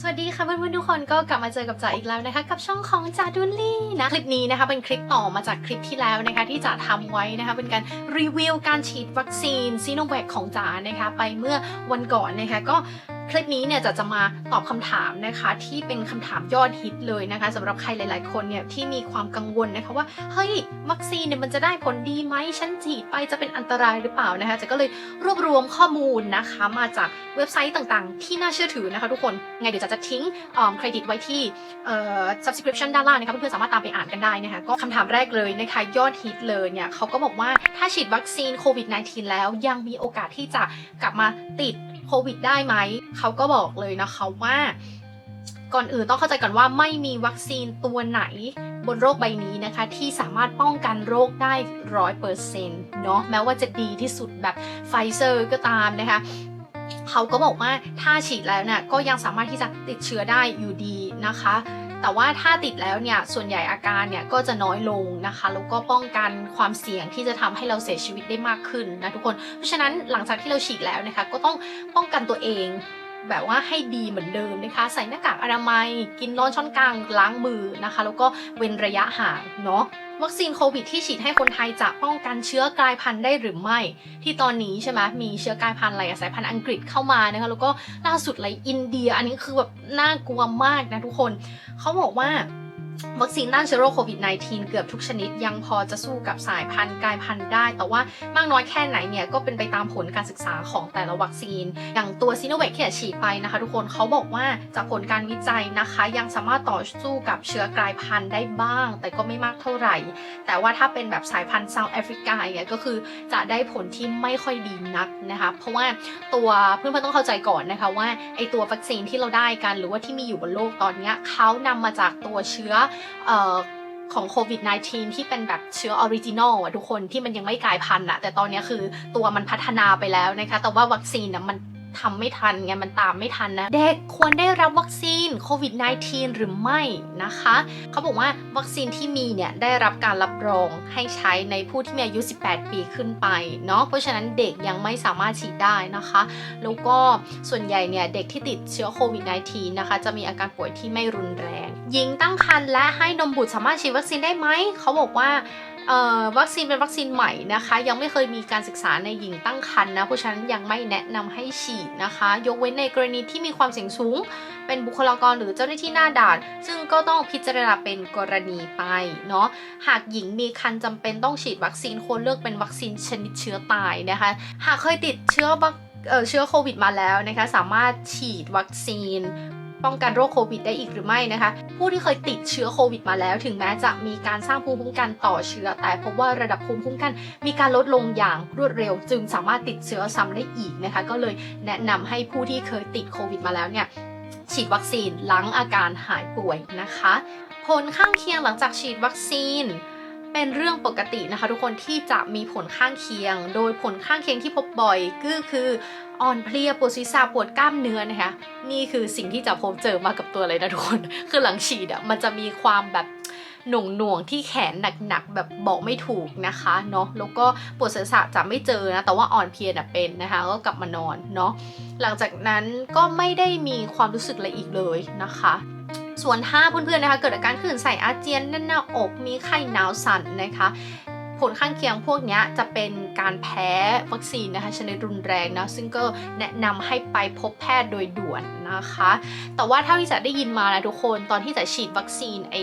สวัสดีค่ะเพื่อนๆทุกคนก็กลับมาเจอกับจ๋าอีกแล้วนะคะ กับช่องของจ๋าดุลลี่นะคลิปนี้นะคะเป็นคลิปต่อมาจากคลิปที่แล้วนะคะที่จ๋าทำไว้นะคะเป็นการรีวิวการฉีดวัคซีนซีโนแวคของจ๋านะคะไปเมื่อวันก่อนนะคะก็ คลิปนี้เนี่ยจะจะมาตอบคำถามนะคะที่เป็นคำถามยอดฮิตเลยนะคะสำหรับใครหลาย ๆ คนเนี่ยที่มีความกังวลนะคะว่าเฮ้ยวัคซีนเนี่ยมันจะได้ผลดีไหมฉันฉีดไปจะเป็นอันตรายหรือเปล่านะคะจะก็เลยรวบรวมข้อมูลนะคะมาจากเว็บไซต์ต่างๆ ที่น่าเชื่อถือนะคะทุกคนไงเดี๋ยวจะจะทิ้งเครดิตไว้ที่ subscription ด้านล่างนะคะเพื่อนๆสามารถตามไปอ่านกันได้นะคะก็คำถามแรกเลยนะคะยอดฮิตเลยเนี่ยเขาก็บอกว่าถ้าฉีดวัคซีนโควิด -19 แล้วยังมีโอกาสที่จะกลับมาติด โควิดได้ไหม เขาก็บอกเลยนะคะว่าก่อนอื่นต้องเข้าใจก่อนว่าไม่มีวัคซีนตัวไหนบนโรคใบนี้นะคะ ที่สามารถป้องกันโรคได้ร้อยเปอร์เซ็นต์เนาะแม้ว่าจะดีที่สุดแบบไฟเซอร์ก็ตามนะคะเขาก็บอกว่าถ้าฉีดแล้วเนี่ยก็ยังสามารถที่จะติดเชื้อได้อยู่ดีนะคะ แต่ว่าถ้าติดแล้วเนี่ยส่วนใหญ่อาการเนี่ยก็จะน้อยลงนะคะแล้วก็ป้องกันความเสี่ยงที่จะทำให้เราเสียชีวิตได้มากขึ้นนะทุกคน เพราะฉะนั้นหลังจากที่เราฉีดแล้วนะคะก็ต้องป้องกันตัวเอง แบบว่าให้ดีเหมือนเดิมนะคะ ใส่หน้ากากอนามัย กินร้อนช้อนกลางล้างมือนะคะ แล้วก็เว้นระยะห่างเนาะวัคซีนโควิดที่ฉีดให้คนไทยจะป้องกันเชื้อกลายพันธุ์ได้หรือไม่ ที่ตอนนี้ใช่ไหมมีเชื้อกลายพันธุ์อะไรสายพันธุ์อังกฤษเข้ามานะคะแล้วก็ล่าสุดเลยอินเดีย อันนี้คือแบบน่ากลัวมากนะทุกคนเขาบอกว่า วัคซีนต้านเชื้อโรคโควิด -19 เกือบทุกชนิดยังพอจะสู้กับสายพันธุ์กลายพันธุ์ได้ แต่ว่ามากน้อยแค่ไหนเนี่ยก็เป็นไปตามผลการศึกษาของแต่ละวัคซีน อย่างตัวซีโนแวคที่ฉีดไปนะคะทุกคนเขาบอกว่าจากผลการวิจัยนะคะ ยังสามารถต่อสู้กับเชื้อกลายพันธุ์ได้บ้าง แต่ก็ไม่มากเท่าไหร่ แต่ว่าถ้าเป็นแบบสายพันธุ์เซาท์แอฟริกาเนี่ยก็คือจะได้ผลที่ไม่ค่อยดีนักนะคะเพราะว่าตัวเพื่อนๆต้องเข้าใจก่อนนะคะว่าไอตัววัคซีนที่เราได้กัน หรือว่าที่มีอยู่บนโลกตอนเนี้ยเขานำมาจากตัวเชื้อของโควิด -19 ที่เป็นแบบเชื้อออริจินอลอะทุกคนที่มันยังไม่กลายพันธุ์อะแต่ตอนนี้คือตัวมันพัฒนาไปแล้วนะคะ แต่ว่าวัคซีนนะมัน ทำไม่ทันไงมันตามไม่ทันนะ เด็กควรได้รับวัคซีนโควิด -19 หรือไม่นะคะ เขาบอกว่าวัคซีนที่มีเนี่ยได้รับการรับรองให้ใช้ในผู้ที่มีอายุ 18 ปีขึ้นไปเนาะเพราะฉะนั้นเด็กยังไม่สามารถฉีดได้นะคะ แล้วก็ส่วนใหญ่เนี่ยเด็กที่ติดเชื้อโควิด -19 นะคะจะมีอาการป่วยที่ไม่รุนแรง หญิงตั้งครรภ์และให้นมบุตรสามารถฉีดวัคซีนได้ไหมเขาบอกว่า วัคซีนเป็นวัคซีนใหม่นะคะ ยังไม่เคยมีการศึกษาในหญิงตั้งครรภ์นะ เพราะฉะนั้นยังไม่แนะนำให้ฉีดนะคะ ยกเว้นในกรณีที่มีความเสี่ยงสูง เป็นบุคลากรหรือเจ้าหน้าที่หน้าด่าน ซึ่งก็ต้องพิจารณาเป็นกรณีไปเนาะหากหญิงมีคันจำเป็นต้องฉีดวัคซีนควรเลือกเป็นวัคซีนชนิดเชื้อตายนะคะ หากเคยติดเชื้อเอ่อเชื้อโควิดมาแล้วนะคะสามารถฉีดวัคซีน ป้องกันโรคโควิดได้อีกหรือไม่นะคะ ผู้ที่เคยติดเชื้อโควิดมาแล้ว ถึงแม้จะมีการสร้างภูมิคุ้มกันต่อเชื้อ แต่พบว่าระดับภูมิคุ้มกัน มีการลดลงอย่างรวดเร็ว จึงสามารถติดเชื้อซ้ำได้อีกนะคะ ก็เลยแนะนำให้ผู้ที่เคยติดโควิดมาแล้วเนี่ยฉีดวัคซีนหลังอาการหายป่วยนะคะ ผลข้างเคียงหลังจากฉีดวัคซีน เป็นเรื่องปกตินะคะ ทุกคนที่จะมีผลข้างเคียง โดยผลข้างเคียงที่พบบ่อยก็คืออ่อนเพลียปวดศีรษะปวดกล้ามเนื้อนะคะนี่คือสิ่งที่จะพบเจอมากับตัวเลยนะทุกคนคือหลังฉีดอะมันจะมีความแบบหน่วงหน่วงๆที่แขนหนักๆแบบบอกไม่ถูกนะคะเนาะแล้วก็ปวดศีรษะจะไม่เจอนะแต่ว่าอ่อนเพลียนะเป็นนะคะก็กลับมานอนเนาะหลังจากนั้นก็ไม่ได้มีความรู้สึกอะไรอีกเลยนะคะ ส่วนถ้าเพื่อนๆนะคะ เกิดอาการขื่นใส่อาเจียนแน่นหน้าอกมีไข้หนาวสั่นนะคะผลข้างเคียงพวกนี้จะเป็นการแพ้วัคซีนนะคะชนิดรุนแรงนะซึ่งก็แนะนำให้ไปพบแพทย์โดยด่วนนะคะ แต่ว่าเท่าที่จะได้ยินมานะทุกคนตอนที่จะฉีดวัคซีนไอ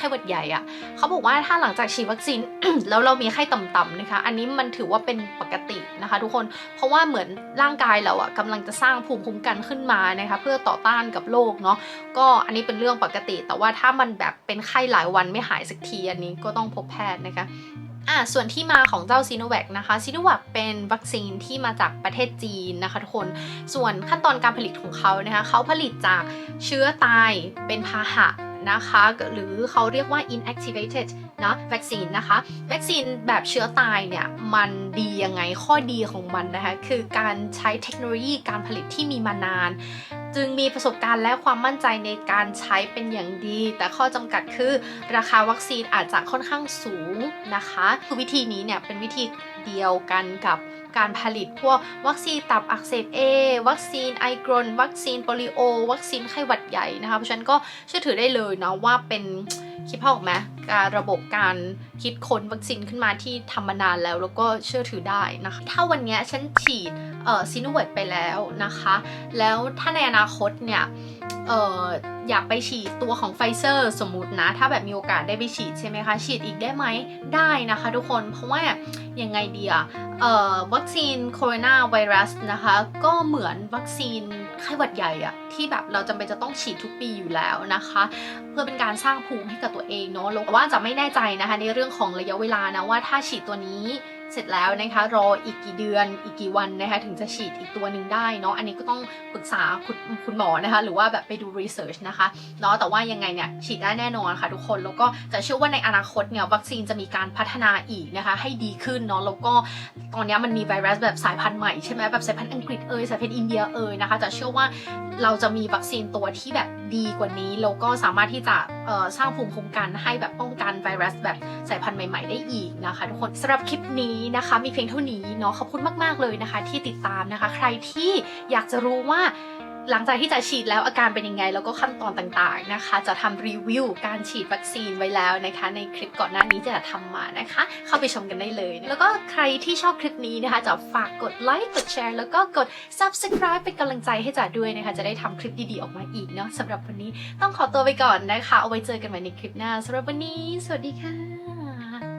ไข้หวัดใหญ่อะเขาบอกว่าถ้าหลังจากฉีดวัคซีนแล้วเรามีไข้ต่ำๆนะคะ อันนี้มันถือว่าเป็นปกตินะคะ ทุกคนเพราะว่าเหมือนร่างกายเราอะกำลังจะสร้างภูมิคุ้มกันขึ้นมานะคะ เพื่อต่อต้านกับโรคเนาะก็อันนี้เป็นเรื่องปกติ แต่ว่าถ้ามันแบบเป็นไข้หลายวันไม่หายสักทีอันนี้ก็ต้องพบแพทย์นะคะอะส่วนที่มาของเจ้าซีโนแวคนะคะซีโนแวคเป็นวัคซีนที่มาจากประเทศจีนนะคะทุกคนส่วนขั้นตอนการผลิตของเขานะคะเขาผลิตจากเชื้อตายเป็นพาหะ นะคะ หรือเขาเรียกว่า inactivated นะวัคซีนนะคะวัคซีนแบบเชื้อตายเนี่ย มันดียังไงข้อดีของมันนะคะ คือการใช้เทคโนโลยีการผลิตที่มีมานาน จึงมีประสบการณ์และความมั่นใจในการใช้เป็นอย่างดี แต่ข้อจำกัดคือราคาวัคซีนอาจจะค่อนข้างสูงนะคะคือวิธีนี้เนี่ยเป็นวิธีเดียวกันกับ การผลิตพวกวัคซีนตับอักเสบ A วัคซีนไอกรนวัคซีนโปลิโอ วัคซีนไข้หวัดใหญ่นะคะ เพราะฉะนั้นก็เชื่อถือได้เลยเนาะว่าเป็นคิดภาพออกไหมการระบบการคิดค้นวัคซีนขึ้นมาที่ทำมานานแล้ว แล้วก็เชื่อถือได้นะคะ ถ้าวันนี้ฉันฉีดเอ่อซีโนแวคไปแล้วนะคะ แล้วถ้าในอนาคตเนี่ยเอ่อ อยากไปฉีดตัวของไฟเซอร์สมมุตินะ ถ้าแบบมีโอกาสได้ไปฉีดใช่ไหมคะฉีดอีกได้ไหมได้นะคะทุกคนเพราะว่ายังไงเดีอะเอ่อวัคซีนโคโรนาไวรัสนะคะก็เหมือนวัคซีนไข้หวัดใหญ่อะที่แบบเราจำเป็นจะต้องฉีดทุกปีอยู่แล้วนะคะ เพื่อเป็นการสร้างภูมิให้กับตัวเองเนาะแล้วว่าจะไม่แน่ใจนะคะในเรื่องของระยะเวลานะว่าถ้าฉีดตัวนี้ เสร็จแล้วนะคะรออีกกี่เดือนอีกกี่วันนะคะถึงจะฉีดอีกตัวหนึ่งได้เนาะอันนี้ก็ต้องปรึกษาคุณคุณหมอนะคะหรือว่าแบบไปดูรีเสิร์ชนะคะเนาะแต่ว่ายังไงเนี่ยฉีดได้แน่นอนค่ะทุกคนแล้วก็จะเชื่อว่าในอนาคตเนี่ยวัคซีนจะมีการพัฒนาอีกนะคะให้ดีขึ้นเนาะแล้วก็ตอนนี้มันมีไวรัสแบบสายพันธุ์ใหม่ใช่ไหมแบบสายพันธุ์อังกฤษเอยสายพันธุ์อินเดียเอยนะคะจะเชื่อว่าเราจะมีวัคซีนตัวที่แบบ ดีกว่านี้แล้วก็สามารถที่จะสร้างภูมิคุ้มกันให้แบบป้องกันไวรัสแบบสายพันธุ์ใหม่ ๆ ได้อีกนะคะ ทุกคนสำหรับคลิปนี้นะคะ มีเพียงเท่านี้เนาะขอบคุณมาก ๆ เลยนะคะ ที่ติดตามนะคะ ใครที่อยากจะรู้ว่า หลังจากที่จะฉีดแล้วอาการเป็นยังไง แล้วก็ขั้นตอนต่างๆนะคะ จะทำรีวิวการฉีดวัคซีนไว้แล้วนะคะ ในคลิปก่อนหน้านี้จะทำมานะคะ เข้าไปชมกันได้เลย แล้วก็ใครที่ชอบคลิปนี้นะคะจะฝากกดไลค์กดแชร์แล้วก็กด subscribe เป็นกำลังใจให้จ๋าด้วยนะคะ จะได้ทำคลิปดีๆออกมาอีกเนาะสำหรับวันนี้ต้องขอตัวไปก่อนนะคะ เอาไว้เจอกันใหม่ในคลิปหน้าสำหรับวันนี้ สวัสดีค่ะ